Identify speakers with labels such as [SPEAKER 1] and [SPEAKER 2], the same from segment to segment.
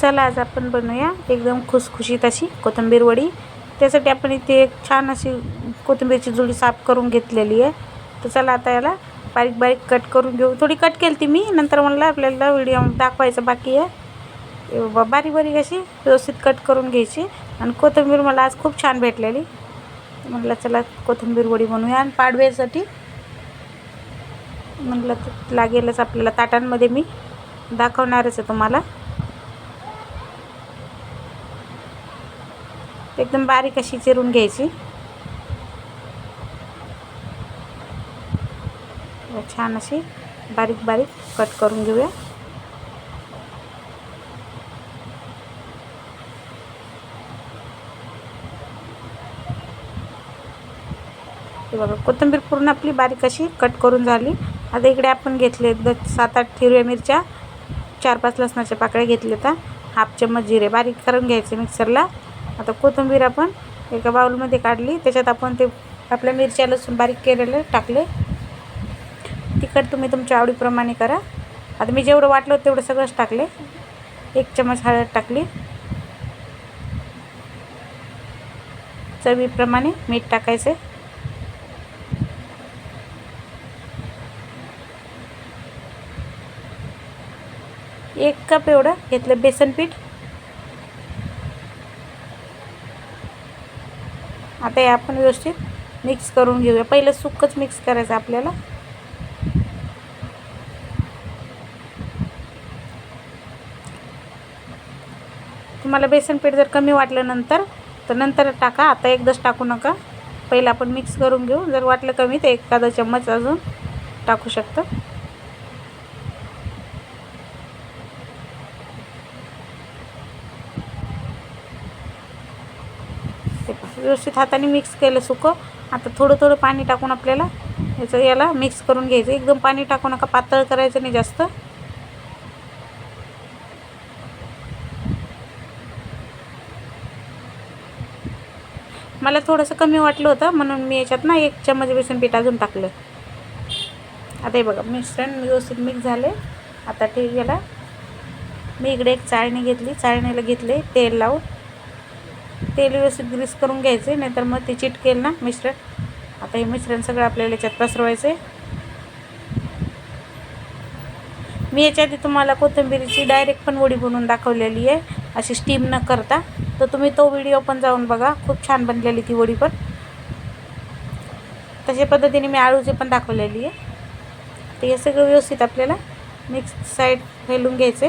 [SPEAKER 1] चला आज आपण बनवूया एकदम खुसखुशीत अशी कोथिंबीर वडी. त्यासाठी आपण इथे एक छान अशी कोथिंबीरची जुडी साफ करून घेतलेली आहे. तर चला आता याला बारीक बारीक कट करून घेऊ. थोडी कट केली ती मी नंतर म्हणलं आपल्याला व्हिडिओ दाखवायचं बाकी आहे. बाबा, बारीक बारीक अशी व्यवस्थित कट करून घ्यायची. आणि कोथिंबीर मला आज खूप छान भेटलेली. म्हटलं चला कोथिंबीर वडी बनवूया आणि पाडव्यासाठी. म्हटलं तर लागेलच आपल्याला ताटांमध्ये मी. दाखवणारच आहे तुम्हाला. एकदम बारीक अशी चिरून घ्यायची. छान अशी बारीक बारीक कट करून घेऊया. बघा कोथिंबीर पूर्ण आपली बारीक अशी कट करून झाली. आता इकडे आपण घेतले द सात आठ हिरव्या मिरच्या चार पाच लसणाच्या पाकळ्या घेतल्या तर हाफ चम्मच जिरे बारीक करून घ्यायचे मिक्सरला. आता कोथिंबीर आपण एका बाउलमध्ये काढली. त्याच्यात आपण ते आपल्या मिरच्या लसूण बारीक केलेलं टाकले. तिखट तुम्ही तुमच्या आवडीप्रमाणे करा. आता मी जेवढं वाटलं तेवढं सगळंच टाकले. एक चम्मच हळद टाकली. चवीप्रमाणे मीठ टाकायचं. एक कप एवढं घेतलं बेसन पीठ. आता हे आपण व्यवस्थित मिक्स करून घेऊया. पहिलं सुकच मिक्स करायचं आपल्याला. तुम्हाला बेसन पीठ जर कमी वाटलं नंतर तर नंतर टाका. आता एकदाच टाकू नका. पहिलं आपण मिक्स करून घेऊ. जर वाटलं कमी तर एखादा चम्मच अजून टाकू शकतं ते पहा, व्यवस्थित हाताने मिक्स केलं सुकं. आता थोडं थोडं पाणी टाकून आपल्याला याचं याला मिक्स करून घ्यायचं. एकदम पाणी टाकू नका पातळ करायचं नाही जास्त. मला थोडंसं कमी वाटलं होतं म्हणून मी याच्यात ना एक चम्मच बेसन पीठ अजून टाकलं. आता हे बघा मिश्रण व्यवस्थित मिक्स झाले आता ठीक याला मी इकडे एक चाळणी घेतली. चाळणीला घेतले तेल लावून. तेल व्यवस्थित ग्रीस करून घ्यायचे नाहीतर मग ते चिटकेल ना मिश्रण. आता हे मिश्रण सगळं आपल्याला याच्यात पसरवायचं आहे मी याच्या आधी तुम्हाला कोथिंबीरीची डायरेक्ट पण वडी बनवून दाखवलेली आहे. अशी स्टीम न करता. तर तुम्ही तो व्हिडिओ पण जाऊन बघा. खूप छान बनलेली ती वडी पण. तशा पद्धतीने मी आळूची पण दाखवलेली आहे. तर हे सगळं व्यवस्थित आपल्याला मिक्स साईड फैलून घ्यायचे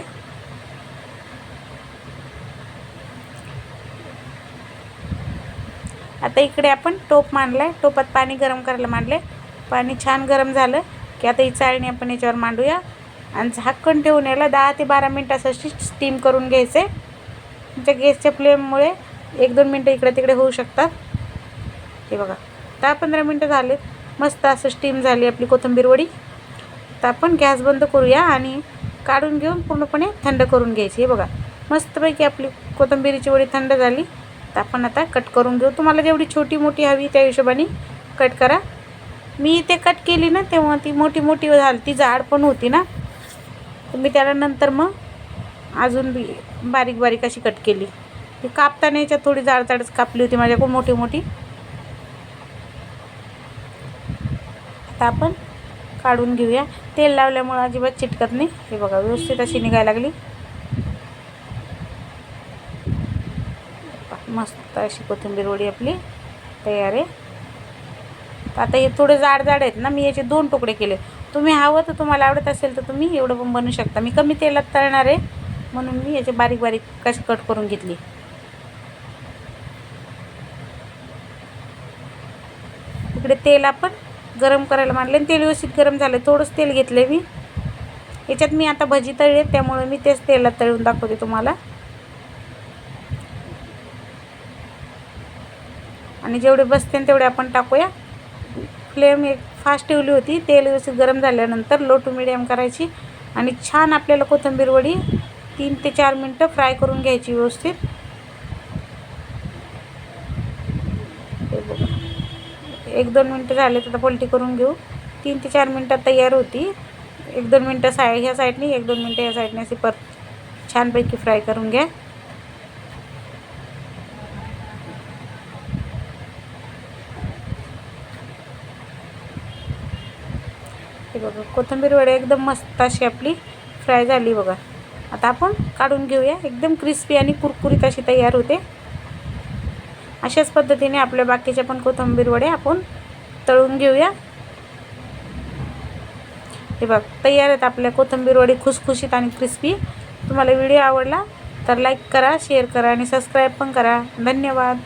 [SPEAKER 1] आता इकडे आपण टोप मांडला आहे टोपात पाणी गरम करायला मांडले पाणी छान गरम झालं की आता ही चाळणी आपण याच्यावर मांडूया. आणि झाकण ठेवून याला दहा ते बारा मिनटासाठी स्टीम करून घ्यायचे. तुमच्या गॅसच्या फ्लेममुळे एक दोन मिनटं इकडे तिकडे होऊ शकतात. हे बघा दहा पंधरा मिनटं झालेत मस्त असं स्टीम झाली आपली कोथिंबीर वडी. तर आपण गॅस बंद करूया आणि काढून घेऊन पूर्णपणे थंड करून घ्यायची. हे बघा मस्तपैकी आपली कोथिंबीरीची वडी थंड झाली. तर आपण आता कट करून घेऊ. तुम्हाला जेवढी छोटी मोठी हवी त्या हिशोबाने कट करा. मी ते कट केली ना तेव्हा ती मोठी मोठी झाली. ती जाड पण होती ना. तर मी त्याला नंतर मग अजून बी बारीक बारीक अशी कट केली. ती कापताना याच्यात थोडी जाड जाडच कापली होती माझ्याकडून मोठी मोठी. आता आपण काढून घेऊया. तेल लावल्यामुळं अजिबात चिटकत नाही. हे बघा व्यवस्थित अशी निघायला लागली. मस्त अशी कोथिंबीर वडी आपली तयार आहे. तर आता हे थोडे जाड जाड आहेत ना मी याचे दोन तुकडे केले. तुम्ही हवं तर तुम्हाला आवडत असेल तर तुम्ही एवढं पण बनवू शकता. मी कमी तेलात तळणार आहे म्हणून मी याचे बारीक बारीक कशी कट करून घेतली. इकडे तेल आपण गरम करायला मांडले आणि तेल व्यवस्थित गरम झालं. थोडंच तेल घेतलं मी. याच्यात मी आता भजी तळले त्यामुळे मी तेच तेलात तळून दाखवते तुम्हाला. आणि जेवढे बसते तेवढे आपण टाकूया. फ्लेम एक फास्ट ठेवली होती. तेल व्यवस्थित गरम झाल्यानंतर लो टू मिडियम करायची. आणि छान आपल्याला कोथिंबीर वडी तीन ते चार मिनटं फ्राय करून घ्यायची व्यवस्थित. बघा. एक दोन मिनटं झाले तर पलटी करून घेऊ. तीन ते चार मिनटात तयार होती. एक दोन मिनटं साय ह्या साईडने एक दोन मिनटं ह्या साईडने अशी पर छानपैकी फ्राय करून घ्या. हे बघा कोथिंबीर वडे एकदम मस्त अशी आपली फ्राय झाली बघा. आता आपण काढून घेऊया. एकदम क्रिस्पी आणि कुरकुरीत अशी तयार होते. अशाच पद्धतीने आपल्या बाकीच्या पण कोथिंबीर वडे आपण तळून घेऊया. हे बघ तयार आहेत आपल्या कोथिंबीर वडी खुसखुशीत आणि क्रिस्पी तुम्हाला व्हिडिओ आवडला तर लाईक करा शेअर करा आणि सबस्क्राईब पण करा. धन्यवाद.